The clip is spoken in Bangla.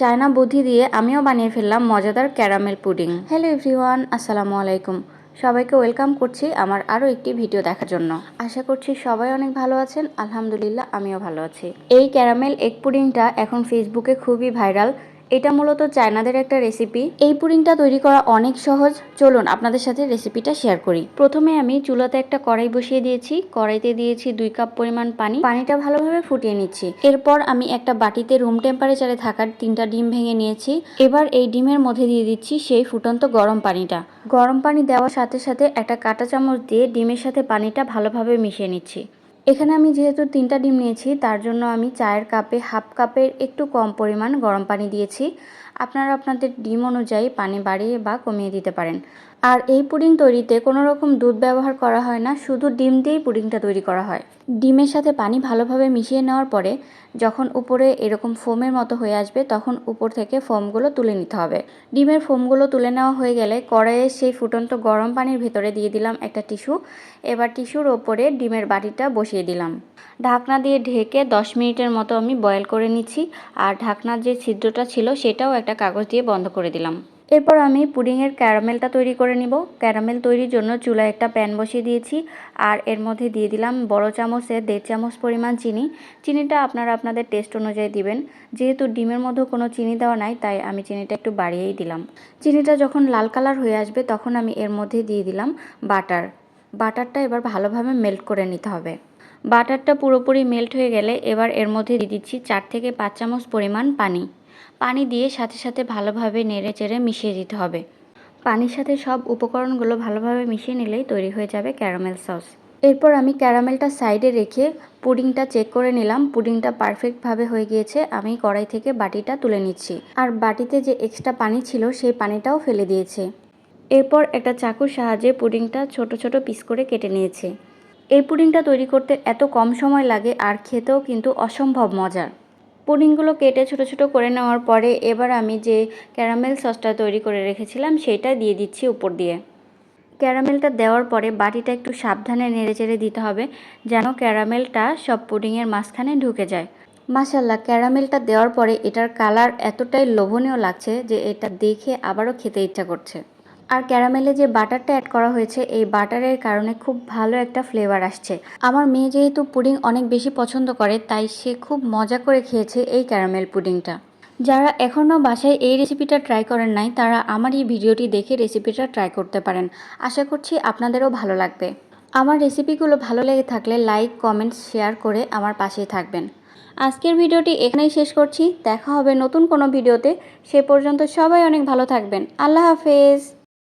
চায়না বুদ্ধি দিয়ে আমিও বানিয়ে ফেললাম মজাদার ক্যারামেল পুডিং। হ্যালো এভরিওয়ান, আসসালামু আলাইকুম। সবাইকে ওয়েলকাম করছি আমার আরও একটি ভিডিও দেখার জন্য। আশা করছি সবাই অনেক ভালো আছেন। আলহামদুলিল্লাহ, আমিও ভালো আছি। এই ক্যারামেল এগ পুডিংটা এখন ফেসবুকে খুবই ভাইরাল। এটা মূলত চায়নাদের একটা রেসিপি এই পুডিংটা তৈরি করা অনেক সহজ। চলুন আপনাদের সাথে রেসিপিটা শেয়ার করি। প্রথমে আমি চুলাতে একটা কড়াই বসিয়ে দিয়েছি। কড়াইতে দিয়েছি দুই কাপ পরিমাণ পানি। পানিটা ভালোভাবে ফুটিয়ে নিচ্ছি। এরপর আমি একটা বাটিতে রুম টেম্পারেচারে থাকার তিনটা ডিম ভেঙে নিয়েছি। এবার এই ডিমের মধ্যে দিয়ে দিচ্ছি সেই ফুটন্ত গরম পানিটা। গরম পানি দেওয়ার সাথে সাথে একটা কাঁটা চামচ দিয়ে ডিমের সাথে পানিটা ভালোভাবে মিশিয়ে নিচ্ছি। এখানে আমি যেহেতু তিনটা ডিম নিয়েছি, তার জন্য আমি চায়ের কাপে হাফ কাপের একটু কম পরিমাণ গরম পানি দিয়েছি। আপনারা আপনাদের ডিম অনুযায়ী পানি বাড়িয়ে বা কমিয়ে দিতে পারেন। আর এই পুডিং তৈরিতে কোনো রকম দুধ ব্যবহার করা হয় না, শুধু ডিম দিয়েই পুডিংটা তৈরি করা হয়। ডিমের সাথে পানি ভালোভাবে মিশিয়ে নেওয়ার পরে যখন উপরে এরকম ফোমের মতো হয়ে আসবে, তখন উপর থেকে ফোমগুলো তুলে নিতে হবে। ডিমের ফোমগুলো তুলে নেওয়া হয়ে গেলে কড়াইয়ে সেই ফুটন্ত গরম পানির ভেতরে দিয়ে দিলাম একটা টিস্যু। এবার টিস্যুর ওপরে ডিমের বাটিটা বসিয়ে দিলাম। ঢাকনা দিয়ে ঢেকে দশ মিনিটের মতো আমি বয়েল করে নিচ্ছি। আর ঢাকনার যে ছিদ্রটা ছিল, সেটাও একটা কাগজ দিয়ে বন্ধ করে দিলাম। এরপর আমি পুডিংয়ের ক্যারামেলটা তৈরি করে নিব। ক্যারামেল তৈরির জন্য চুলায় একটা প্যান বসিয়ে দিয়েছি। আর এর মধ্যে দিয়ে দিলাম বড় চামচের দেড় চামচ পরিমাণ চিনি। চিনিটা আপনারা আপনাদের টেস্ট অনুযায়ী দিবেন। যেহেতু ডিমের মধ্যে কোনো চিনি দেওয়া নাই, তাই আমি চিনিটা একটু বাড়িয়েই দিলাম। চিনিটা যখন লাল কালার হয়ে আসবে, তখন আমি এর মধ্যে দিয়ে দিলাম বাটার। বাটারটা এবার ভালোভাবে মেল্ট করে নিতে হবে। বাটারটা পুরোপুরি মেল্ট হয়ে গেলে এবার এর মধ্যে দিয়ে দিচ্ছি চার থেকে পাঁচ চামচ পরিমাণ পানি। পানি দিয়ে সাথে সাথে ভালোভাবে নেড়ে চেড়ে মিশিয়ে দিতে হবে। পানির সাথে সব উপকরণগুলো ভালোভাবে মিশিয়ে নিলেই তৈরি হয়ে যাবে ক্যারামেল সস। এরপর আমি ক্যারামেলটা সাইডে রেখে পুডিংটা চেক করে নিলাম। পুডিংটা পারফেক্টভাবে হয়ে গিয়েছে। আমি কড়াই থেকে বাটিটা তুলে নিচ্ছি। আর বাটিতে যে এক্সট্রা পানি ছিল সেই পানিটাও ফেলে দিয়েছে। এরপর একটা চাকুর সাহায্যে পুডিংটা ছোট ছোট পিস করে কেটে নিয়েছে। এই পুডিংটা তৈরি করতে এত কম সময় লাগে আর খেতেও কিন্তু অসম্ভব মজার। পুডিংগুলো কেটে ছোট ছোট করে নেওয়ার পরে এবার আমি যে ক্যারামেল সসটা তৈরি করে রেখেছিলাম, সেটা দিয়ে দিচ্ছি উপর দিয়ে। ক্যারামেলটা দেওয়ার পরে বাটিটা একটু সাবধানে নেড়ে চেড়ে দিতে হবে, যেন ক্যারামেলটা সব পুডিংয়ের মাঝখানে ঢুকে যায়। মাসাল্লাহ ক্যারামেলটা দেওয়ার পরে এটার কালার এতটাই লোভনীয় লাগছে যে এটা দেখে আবারও খেতে ইচ্ছা করছে। আর ক্যারামেলে যে বাটারটা অ্যাড করা হয়েছে, এই বাটারের কারণে খুব ভালো একটা ফ্লেভার আসছে। আমার মেয়ে যেহেতু পুডিং অনেক বেশি পছন্দ করে, তাই সে খুব মজা করে খেয়েছে এই ক্যারামেল পুডিংটা। যারা এখনও বাসায় এই রেসিপিটা ট্রাই করেন নাই, তারা আমার এই ভিডিওটি দেখে রেসিপিটা ট্রাই করতে পারেন। আশা করছি আপনাদেরও ভালো লাগবে। আমার রেসিপিগুলো ভালো লেগে থাকলে লাইক কমেন্টস শেয়ার করে আমার পাশেই থাকবেন। আজকের ভিডিওটি এখানেই শেষ করছি। দেখা হবে নতুন কোনো ভিডিওতে। সে পর্যন্ত সবাই অনেক ভালো থাকবেন। আল্লাহ হাফেজ।